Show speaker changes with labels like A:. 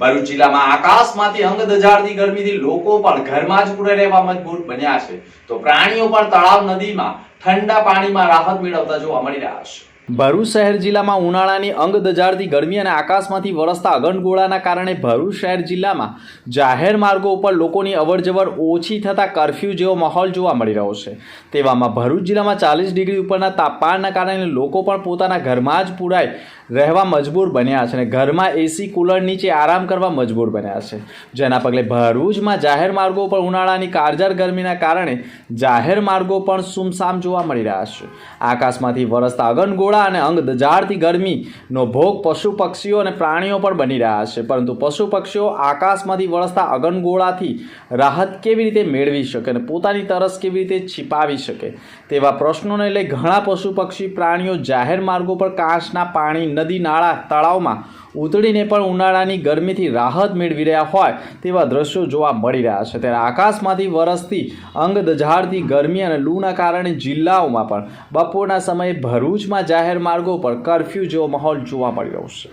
A: ભરૂચ જિલ્લામાં આકાશમાંથી અંગ દજાડતી ગરમીથી લોકો પણ ઘરમાં જ પૂરે રહેવા મજબૂર બન્યા છે. તો પ્રાણીઓ પણ તળાવ નદીમાં ઠંડા પાણીમાં રાહત મેળવતા જોવા મળી રહ્યા છે. ભરૂચ શહેર જિલ્લામાં ઉનાળાની અંગ દજાડતી ગરમી અને આકાશમાંથી વરસતા અગનગોળાના કારણે ભરૂચ શહેર જિલ્લામાં જાહેર માર્ગો ઉપર લોકોની અવરજવર ઓછી થતાં કરફ્યુ જેવો માહોલ જોવા મળી રહ્યો છે. તેવામાં ભરૂચ જિલ્લામાં ચાલીસ ડિગ્રી ઉપરના તાપમાનના કારણે લોકો પણ પોતાના ઘરમાં જ પુરાય રહેવા મજબૂર બન્યા છે અને ઘરમાં એસી કુલર નીચે આરામ કરવા મજબૂર બન્યા છે. જેના પગલે ભરૂચમાં જાહેર માર્ગો પર ઉનાળાની કારજાર ગરમીના કારણે જાહેર માર્ગો પણ સુમસામ જોવા મળી રહ્યા છે. આકાશમાંથી વરસતા અગનગોળા અને અંગ દજાડતી ગરમીનો ભોગ પશુ પક્ષીઓ અને પ્રાણીઓ પણ બની રહ્યા છે. પરંતુ પશુ પક્ષીઓ આકાશમાંથી વળસતા અગનગોળાથી રાહત કેવી રીતે મેળવી શકે અને પોતાની તરસ કેવી રીતે છીપાવી શકે? તેવા પ્રશ્નોને લઈ ઘણા પશુ પક્ષી પ્રાણીઓ જાહેર માર્ગો પર કાંસના પાણી નદી નાળા તળાવમાં ઉતરીને પણ ઉનાળાની ગરમીથી રાહત મેળવી રહ્યા હોય તેવા દ્રશ્યો જોવા મળી રહ્યા છે. ત્યારે આકાશમાંથી વરસતી અંગ દઝાડતી ગરમી અને લૂના કારણે જિલ્લાઓમાં પણ બપોરના સમયે ભરૂચમાં જાહેર માર્ગો પર કરફ્યુ જેવો માહોલ જોવા મળી રહ્યો છે.